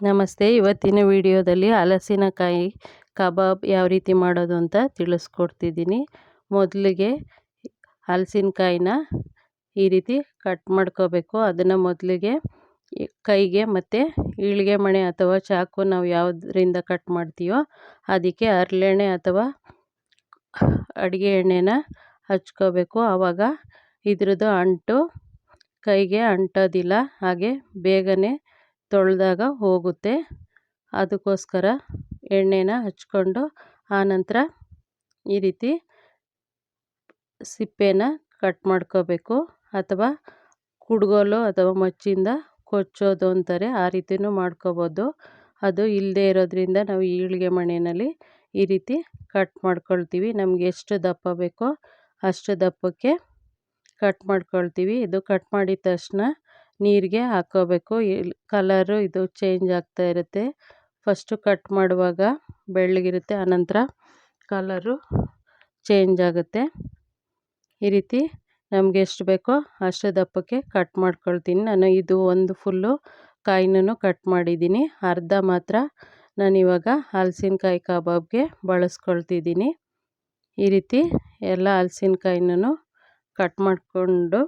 ನಮಸ್ತೆ. ಇವತ್ತಿನ ವಿಡಿಯೋದಲ್ಲಿ ಹಲಸಿನಕಾಯಿ ಕಬಾಬ್ ಯಾವ ರೀತಿ ಮಾಡೋದು ಅಂತ ತಿಳಿಸ್ಕೊಡ್ತಿದ್ದೀನಿ. ಮೊದಲಿಗೆ ಹಲಸಿನಕಾಯಿನ ಈ ರೀತಿ ಕಟ್ ಮಾಡ್ಕೋಬೇಕು. ಅದನ್ನು ಮೊದಲಿಗೆ ಕೈಗೆ ಮತ್ತು ಈಳಿಗೆ ಮಣೆ ಅಥವಾ ಚಾಕು ನಾವು ಯಾವುದರಿಂದ ಕಟ್ ಮಾಡ್ತೀವೋ ಅದಕ್ಕೆ ಹರಳೆಣ್ಣೆ ಅಥವಾ ಅಡುಗೆ ಎಣ್ಣೆನ ಹಚ್ಕೋಬೇಕು. ಆವಾಗ ಇದ್ರದ್ದು ಅಂಟು ಕೈಗೆ ಅಂಟೋದಿಲ್ಲ, ಹಾಗೆ ಬೇಗನೆ ತೊಳೆದಾಗ ಹೋಗುತ್ತೆ. ಅದಕ್ಕೋಸ್ಕರ ಎಣ್ಣೆನ ಹಚ್ಕೊಂಡು ಆನಂತರ ಈ ರೀತಿ ಸಿಪ್ಪೆನ ಕಟ್ ಮಾಡ್ಕೋಬೇಕು. ಅಥವಾ ಕುಡ್ಗೋಲು ಅಥವಾ ಮಚ್ಚಿಂದ ಕೊಚ್ಚೋದು ಅಂತಾರೆ ಆ ರೀತಿಯೂ ಮಾಡ್ಕೋಬೋದು. ಅದು ಇಲ್ಲದೆ ಇರೋದ್ರಿಂದ ನಾವು ಈಳಿಗೆ ಮಣೆಯಲ್ಲಿ ಈ ರೀತಿ ಕಟ್ ಮಾಡ್ಕೊಳ್ತೀವಿ. ನಮಗೆ ಎಷ್ಟು ದಪ್ಪ ಬೇಕೋ ಅಷ್ಟು ದಪ್ಪಕ್ಕೆ ಕಟ್ ಮಾಡ್ಕೊಳ್ತೀವಿ. ಇದು ಕಟ್ ಮಾಡಿದ ತಕ್ಷಣ ನೀರಿಗೆ ಹಾಕ್ಕೋಬೇಕು ಕಲರು ಇದು ಚೇಂಜ್ ಆಗ್ತಾ ಇರುತ್ತೆ. ಫಸ್ಟು ಕಟ್ ಮಾಡುವಾಗ ಬೆಳ್ಳಗಿರುತ್ತೆ, ಆನಂತರ ಕಲರು ಚೇಂಜ್ ಆಗುತ್ತೆ. ಈ ರೀತಿ ನಮಗೆ ಎಷ್ಟು ಬೇಕೋ ಅಷ್ಟು ದಪ್ಪಕ್ಕೆ ಕಟ್ ಮಾಡ್ಕೊಳ್ತೀನಿ. ನಾನು ಇದು ಒಂದು ಫುಲ್ಲು ಕಾಯಿನೂ ಕಟ್ ಮಾಡಿದ್ದೀನಿ. ಅರ್ಧ ಮಾತ್ರ ನಾನಿವಾಗ ಹಲಸಿನಕಾಯಿ ಕಬಾಬ್ಗೆ ಬಳಸ್ಕೊಳ್ತಿದ್ದೀನಿ. ಈ ರೀತಿ ಎಲ್ಲ ಹಲಸಿನಕಾಯಿನೂ ಕಟ್ ಮಾಡಿಕೊಂಡು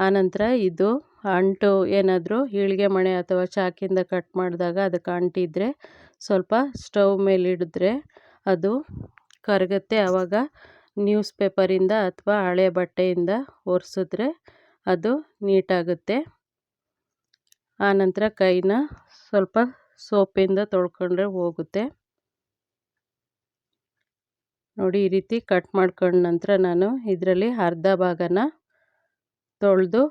ಆನಂತರ ಇದು ಅಂಟು ಏನಾದರೂ ಈಳಿಗೆ ಮಣೆ ಅಥವಾ ಚಾಕಿಂದ ಕಟ್ ಮಾಡಿದಾಗ ಅದಕ್ಕೆ ಅಂಟಿದ್ರೆ ಸ್ವಲ್ಪ ಸ್ಟವ್ ಮೇಲೆ ಇಡಿದ್ರೆ ಅದು ಕರಗುತ್ತೆ. ಆವಾಗ ನ್ಯೂಸ್ ಪೇಪರಿಂದ ಅಥವಾ ಹಳೆ ಬಟ್ಟೆಯಿಂದ ಒರೆಸಿದ್ರೆ ಅದು ನೀಟಾಗುತ್ತೆ. ಆನಂತರ ಕೈನ ಸ್ವಲ್ಪ ಸೋಪಿಂದ ತೊಳ್ಕೊಂಡ್ರೆ ಹೋಗುತ್ತೆ. ನೋಡಿ, ಈ ರೀತಿ ಕಟ್ ಮಾಡ್ಕೊಂಡ ನಂತರ ನಾನು ಇದರಲ್ಲಿ ಅರ್ಧ ಭಾಗನ ತೊಳೆದು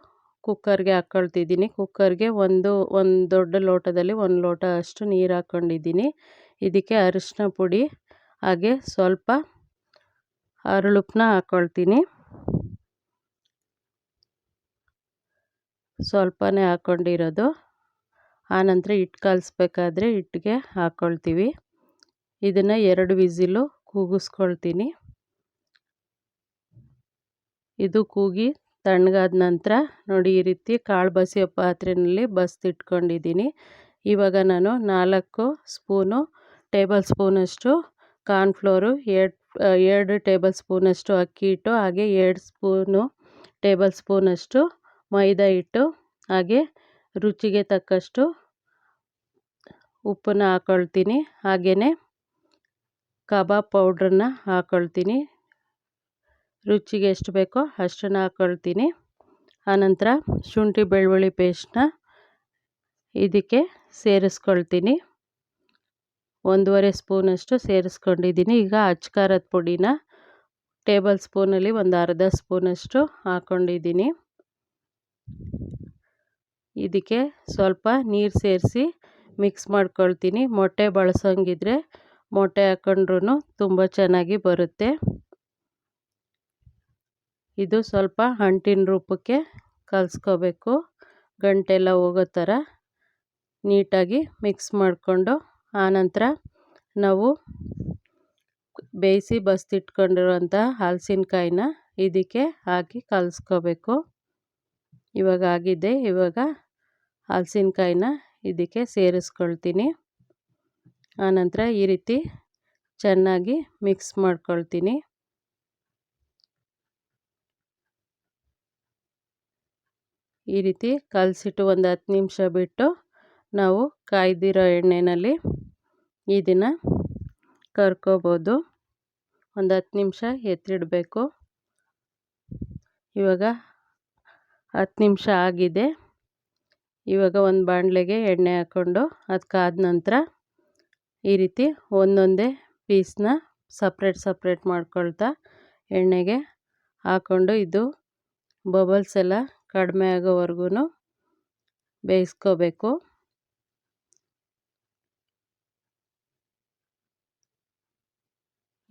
ಕುಕ್ಕರ್ಗೆ ಹಾಕ್ಕೊಳ್ತಿದ್ದೀನಿ ಕುಕ್ಕರ್ಗೆ ಒಂದು ಒಂದು ದೊಡ್ಡ ಲೋಟದಲ್ಲಿ ಒಂದು ಲೋಟ ಅಷ್ಟು ನೀರು ಹಾಕ್ಕೊಂಡಿದ್ದೀನಿ ಇದಕ್ಕೆ ಅರಿಶಿನ ಪುಡಿ, ಹಾಗೆ ಸ್ವಲ್ಪ ಅರಳುಪ್ಪನ್ನ ಹಾಕ್ಕೊಳ್ತೀನಿ ಸ್ವಲ್ಪನೇ ಹಾಕ್ಕೊಂಡಿರೋದು ಆನಂತರ ಹಿಟ್ಟು ಕಲಿಸ್ಬೇಕಾದ್ರೆ ಹಿಟ್ಟಿಗೆ ಹಾಕ್ಕೊಳ್ತೀವಿ ಇದನ್ನು ಎರಡು ವಿಸಿಲು ಕೂಗಿಸ್ಕೊಳ್ತೀನಿ. ಇದು ಕೂಗಿ ತಣ್ಣಗಾದ ನಂತರ ನೋಡಿ ಈ ರೀತಿ ಕಾಳು ಬಸಿಯ ಪಾತ್ರೆಯಲ್ಲಿ ಬಸ್ದಿಟ್ಕೊಂಡಿದ್ದೀನಿ ಇವಾಗ ನಾನು ನಾಲ್ಕು ಸ್ಪೂನು ಟೇಬಲ್ ಸ್ಪೂನಷ್ಟು ಕಾರ್ನ್ಫ್ಲೋರು ಎರಡು ಎರಡು ಟೇಬಲ್ ಸ್ಪೂನಷ್ಟು ಅಕ್ಕಿ ಹಿಟ್ಟು, ಹಾಗೆ ಎರಡು ಸ್ಪೂನು ಟೇಬಲ್ ಸ್ಪೂನಷ್ಟು ಮೈದಾ ಹಿಟ್ಟು, ಹಾಗೆ ರುಚಿಗೆ ತಕ್ಕಷ್ಟು ಉಪ್ಪನ್ನ ಹಾಕ್ಕೊಳ್ತೀನಿ ಹಾಗೆಯೇ ಕಬಾಬ್ ಪೌಡ್ರನ್ನ ಹಾಕ್ಕೊಳ್ತೀನಿ ರುಚಿಗೆ ಎಷ್ಟು ಬೇಕೋ ಅಷ್ಟನ್ನು ಹಾಕ್ಕೊಳ್ತೀನಿ ಆನಂತರ ಶುಂಠಿ ಬೆಳ್ಳುಳ್ಳಿ ಪೇಸ್ಟನ್ನ ಇದಕ್ಕೆ ಸೇರಿಸ್ಕೊಳ್ತೀನಿ. ಒಂದೂವರೆ ಸ್ಪೂನಷ್ಟು ಸೇರಿಸ್ಕೊಂಡಿದ್ದೀನಿ. ಈಗ ಅಚ್ಕಾರದ ಪುಡಿನ ಟೇಬಲ್ ಸ್ಪೂನಲ್ಲಿ ಒಂದು ಅರ್ಧ ಸ್ಪೂನಷ್ಟು ಹಾಕ್ಕೊಂಡಿದ್ದೀನಿ ಇದಕ್ಕೆ ಸ್ವಲ್ಪ ನೀರು ಸೇರಿಸಿ ಮಿಕ್ಸ್ ಮಾಡ್ಕೊಳ್ತೀನಿ. ಮೊಟ್ಟೆ ಬಳಸೋಂಗಿದ್ರೆ ಮೊಟ್ಟೆ ಹಾಕ್ಕೊಂಡ್ರೂ ತುಂಬ ಚೆನ್ನಾಗಿ ಬರುತ್ತೆ. ಇದು ಸ್ವಲ್ಪ ಅಂಟಿನ ರೂಪಕ್ಕೆ ಕಲಿಸ್ಕೋಬೇಕು. ಗಂಟೆಲ್ಲ ಹೋಗೋ ಥರ ನೀಟಾಗಿ ಮಿಕ್ಸ್ ಮಾಡಿಕೊಂಡು ಆನಂತರ ನಾವು ಬೇಯಿಸಿ ಬಸ್ತಿಟ್ಕೊಂಡಿರುವಂಥ ಹಲಸಿನಕಾಯಿನ ಇದಕ್ಕೆ ಹಾಕಿ ಕಲಿಸ್ಕೋಬೇಕು. ಇವಾಗ ಆಗಿದೆ. ಇವಾಗ ಹಲಸಿನಕಾಯಿನ ಇದಕ್ಕೆ ಸೇರಿಸ್ಕೊಳ್ತೀನಿ. ಆನಂತರ ಈ ರೀತಿ ಚೆನ್ನಾಗಿ ಮಿಕ್ಸ್ ಮಾಡ್ಕೊಳ್ತೀನಿ. ಈ ರೀತಿ ಕಲಸಿಟ್ಟು ಒಂದು ಹತ್ತು ನಿಮಿಷ ಬಿಟ್ಟು ನಾವು ಕಾಯ್ದಿರೋ ಎಣ್ಣೆಯಲ್ಲಿ ಇದನ್ನು ಕರ್ಕೋಬೋದು. ಒಂದು ಹತ್ತು ನಿಮಿಷ ಎತ್ತಿಡಬೇಕು ಇವಾಗ ಹತ್ತು ನಿಮಿಷ ಆಗಿದೆ. ಇವಾಗ ಒಂದು ಬಾಣಲೆಗೆ ಎಣ್ಣೆ ಹಾಕ್ಕೊಂಡು ಅದಕ್ಕಾದ ನಂತರ ಈ ರೀತಿ ಒಂದೊಂದೇ ಪೀಸ್ನ ಸಪ್ರೇಟ್ ಸಪ್ರೇಟ್ ಮಾಡ್ಕೊಳ್ತಾ ಎಣ್ಣೆಗೆ ಹಾಕ್ಕೊಂಡು ಇದು ಬಬಲ್ಸ್ ಎಲ್ಲ ಕಡಿಮೆ ಆಗೋವರೆಗೂ ಬೇಯಿಸ್ಕೋಬೇಕು.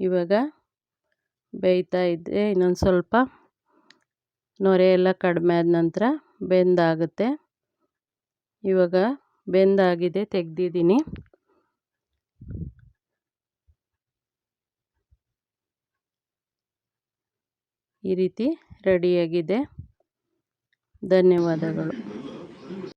ಇವಾಗ ಬೇಯ್ತಾ ಇದ್ದೆ ಇನ್ನೊಂದು ಸ್ವಲ್ಪ ನೊರೆ ಎಲ್ಲ ಕಡಿಮೆ ಆದ ನಂತರ ಬೆಂದಾಗುತ್ತೆ. ಇವಾಗ ಬೆಂದಾಗಿದೆ, ತೆಗ್ದಿದ್ದೀನಿ. ಈ ರೀತಿ ರೆಡಿಯಾಗಿದೆ. ಧನ್ಯವಾದಗಳು.